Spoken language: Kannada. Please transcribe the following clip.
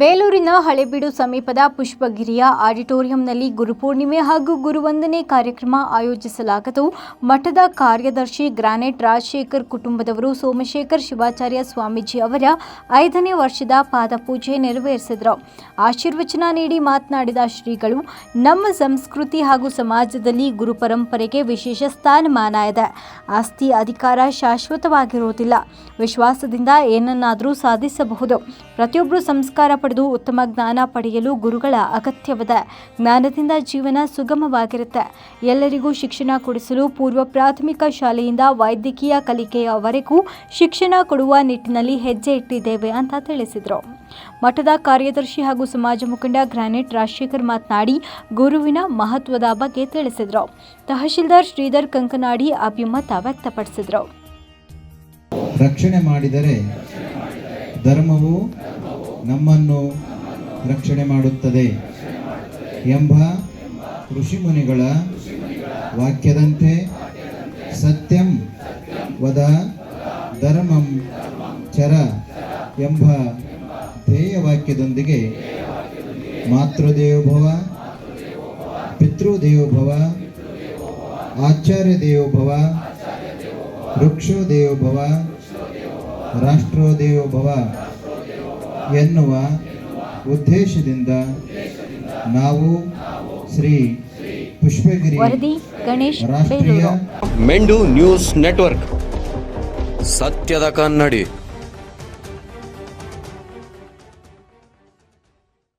ಬೇಲೂರಿನ ಹಳೆಬೀಡು ಸಮೀಪದ ಪುಷ್ಪಗಿರಿಯ ಆಡಿಟೋರಿಯಂನಲ್ಲಿ ಗುರುಪೂರ್ಣಿಮೆ ಹಾಗೂ ಗುರುವಂದನೆ ಕಾರ್ಯಕ್ರಮ ಆಯೋಜಿಸಲಾಗದು. ಮಠದ ಕಾರ್ಯದರ್ಶಿ ಗ್ರಾನೈಟ್ ರಾಜಶೇಖರ್ ಕುಟುಂಬದವರು ಸೋಮಶೇಖರ್ ಶಿವಾಚಾರ್ಯ ಸ್ವಾಮೀಜಿ ಅವರ ಐದನೇ ವರ್ಷದ ಪಾದಪೂಜೆ ನೆರವೇರಿಸಿದರು. ಆಶೀರ್ವಚನ ನೀಡಿ ಮಾತನಾಡಿದ ಶ್ರೀಗಳು, ನಮ್ಮ ಸಂಸ್ಕೃತಿ ಹಾಗೂ ಸಮಾಜದಲ್ಲಿ ಗುರು ಪರಂಪರೆಗೆ ವಿಶೇಷ ಸ್ಥಾನಮಾನ ಇದೆ. ಆಸ್ತಿ ಅಧಿಕಾರ ಶಾಶ್ವತವಾಗಿರುವುದಿಲ್ಲ. ವಿಶ್ವಾಸದಿಂದ ಏನನ್ನಾದರೂ ಸಾಧಿಸಬಹುದು. ಪ್ರತಿಯೊಬ್ಬರು ಸಂಸ್ಕಾರ ಪಡೆದು ಉತ್ತಮ ಜ್ಞಾನ ಪಡೆಯಲು ಗುರುಗಳ ಅಗತ್ಯವಿದೆ. ಜ್ಞಾನದಿಂದ ಜೀವನ ಸುಗಮವಾಗಿರುತ್ತೆ. ಎಲ್ಲರಿಗೂ ಶಿಕ್ಷಣ ಕೊಡಿಸಲು ಪೂರ್ವ ಪ್ರಾಥಮಿಕ ಶಾಲೆಯಿಂದ ವೈದ್ಯಕೀಯ ಕಲಿಕೆಯವರೆಗೂ ಶಿಕ್ಷಣ ಕೊಡುವ ನಿಟ್ಟಿನಲ್ಲಿ ಹೆಜ್ಜೆ ಇಟ್ಟಿದ್ದೇವೆ ಅಂತ ತಿಳಿಸಿದರು. ಮಠದ ಕಾರ್ಯದರ್ಶಿ ಹಾಗೂ ಸಮಾಜ ಮುಖಂಡ ಗ್ರಾನೆಟ್ ರಾಜಶೇಖರ್ ಮಾತನಾಡಿ, ಗುರುವಿನ ಮಹತ್ವದ ಬಗ್ಗೆ ತಿಳಿಸಿದರು. ತಹಶೀಲ್ದಾರ್ ಶ್ರೀಧರ್ ಕಂಕನಾಡಿ ಅಭಿಮತ ವ್ಯಕ್ತಪಡಿಸಿದರು. ರಕ್ಷಣೆ ಮಾಡಿದರೆ ಧರ್ಮವು ನಮ್ಮನ್ನು ರಕ್ಷಣೆ ಮಾಡುತ್ತದೆ ಎಂಬ ಋಷಿಮುನಿಗಳ ವಾಕ್ಯದಂತೆ ಸತ್ಯಂ ವದ ಧರ್ಮಂ ಚರ ಎಂಬ ಧ್ಯೇಯವಾಕ್ಯದೊಂದಿಗೆ ಮಾತೃದೇವೋಭವ, ಪಿತೃದೇವೋಭವ ಆಚಾರ್ಯ ದೇವೋಭವ ವೃಕ್ಷೋ ದೇವೋಭವ ರಾಷ್ಟ್ರೋ ದೇವೋಭವ ಎನ್ನುವ ಉದ್ದೇಶದಿಂದ ನಾವು ಶ್ರೀ ಪುಷ್ಪಗಿರಿ ವರದಿ ಗಣೇಶ್ ರಾಷ್ಟ್ರೀಯ ಬೇಲೂರು ಮೆಂಡು ನ್ಯೂಸ್ ನೆಟ್ವರ್ಕ್. ಸತ್ಯದ ಕನ್ನಡಿ.